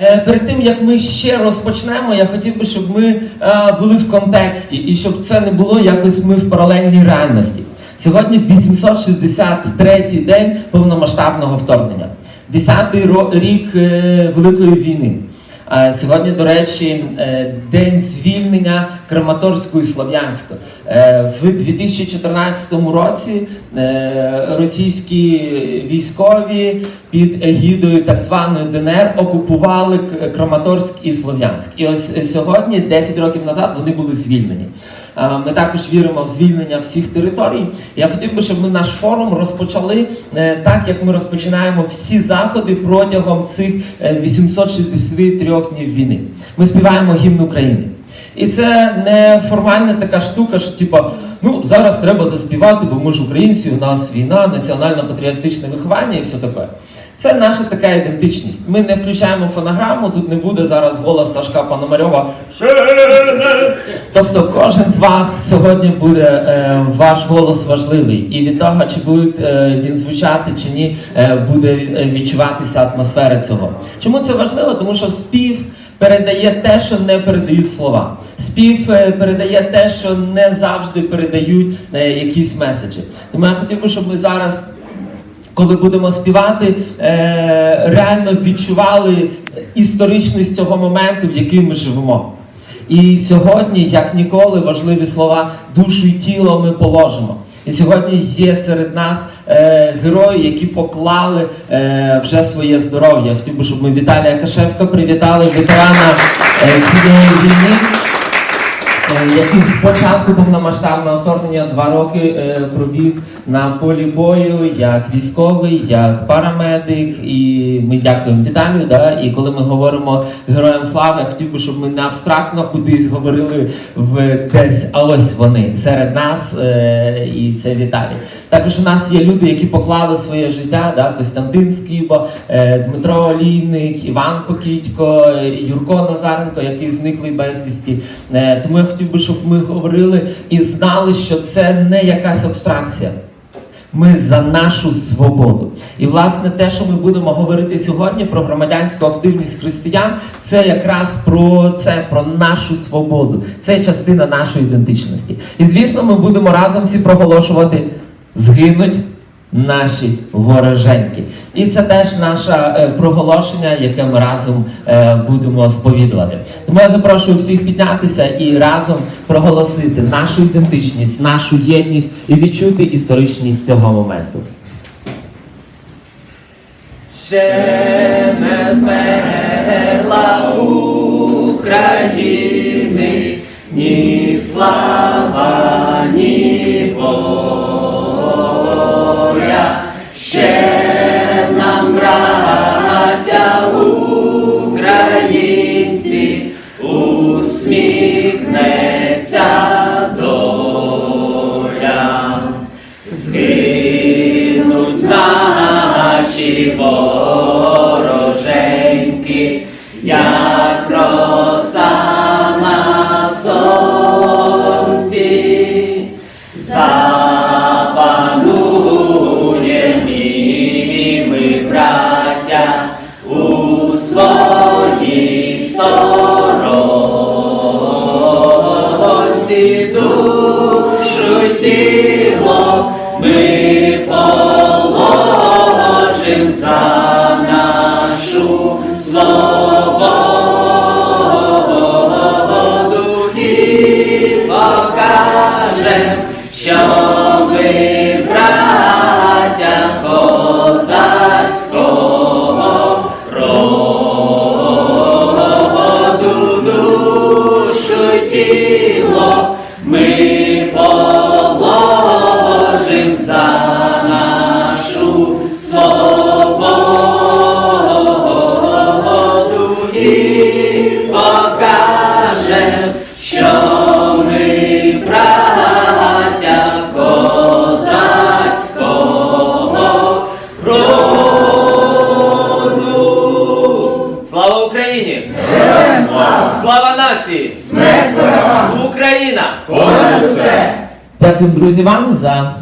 Е, Перед тим як ми ще розпочнемо, я хотів би, щоб ми е, були в контексті і щоб це не було якось ми в паралельній реальності. Сьогодні 863-й день повномасштабного вторгнення, 10-й ро- рік е, Великої війни. Сьогодні, до речі, е, день звільнення Краматорської Слов'янська. Е, В 2014 році е, російські військові під егідою так званої ДНР окупували Краматорськ і Слов'янськ. І ось сьогодні, 10 років назад, вони були звільнені. Е, Ми також віримо в звільнення всіх територій. Я хотів би, щоб ми наш форум розпочали е, так, як ми розпочинаємо всі заходи протягом цих е, 863 днів війни. Ми співаємо гімн України. І це не формальна така штука, що типа, ну зараз треба заспівати, бо ми ж українці, у нас війна, національно-патріотичне виховання і все таке. Це наша така ідентичність. Ми не включаємо фонограму, тут не буде зараз голос Сашка Пономарьова. Тобто кожен з вас сьогодні буде е, ваш голос важливий, і від того, чи буде е, він звучати чи ні, е, буде е, відчуватися атмосфера цього. Чому це важливо? Тому що спів передає те, що не передають слова. Спів е, передає те, що не завжди передають е, якісь меседжі. Тому я хотів би, щоб ми зараз коли будемо співати, е, реально відчували історичність цього моменту, в який ми живемо. І сьогодні, як ніколи, важливі слова душу і тіло ми положимо. І сьогодні є серед нас е, герої, які поклали е, вже своє здоров'я. Хотів би, щоб ми Віталія Кашевка привітали ветерана е, війни. Е, який спочатку повномасштабного вторгнення два роки е, провів на полі бою як військовий, як парамедик. І ми дякуємо Віталію. Да? І коли ми говоримо героям слави, я хотів би, щоб ми не абстрактно кудись говорили в десь, а ось вони серед нас, е, і це Віталій. Також у нас є люди, які поклали своє життя, да? Костянтин Скіба, Дмитро Олійник, Іван Покітько, Юрко Назаренко, який зниклий безвісті. Тому я хотів би, щоб ми говорили і знали, що це не якась абстракція. Ми за нашу свободу. І власне те, що ми будемо говорити сьогодні про громадянську активність християн, це якраз про це, про нашу свободу. Це частина нашої ідентичності. І звісно, ми будемо разом всі проголошувати згинуть наші вороженьки. І це теж наше проголошення, яке ми разом е, будемо сповідувати. Тому я запрошую всіх піднятися і разом проголосити нашу ідентичність, нашу єдність і відчути історичність цього моменту. Ще не вмерла України, ні слава, воля, ще нам, браття українці, усміхнеться доля. Згинуть наші вороженьки, як роса сторонці душу й тіло ми положим за нашу свободу і покажем, що ми Слава Україні! Слава нації! Смерть ворогам! Україна! Понад усе! Дякую, друзі, вам за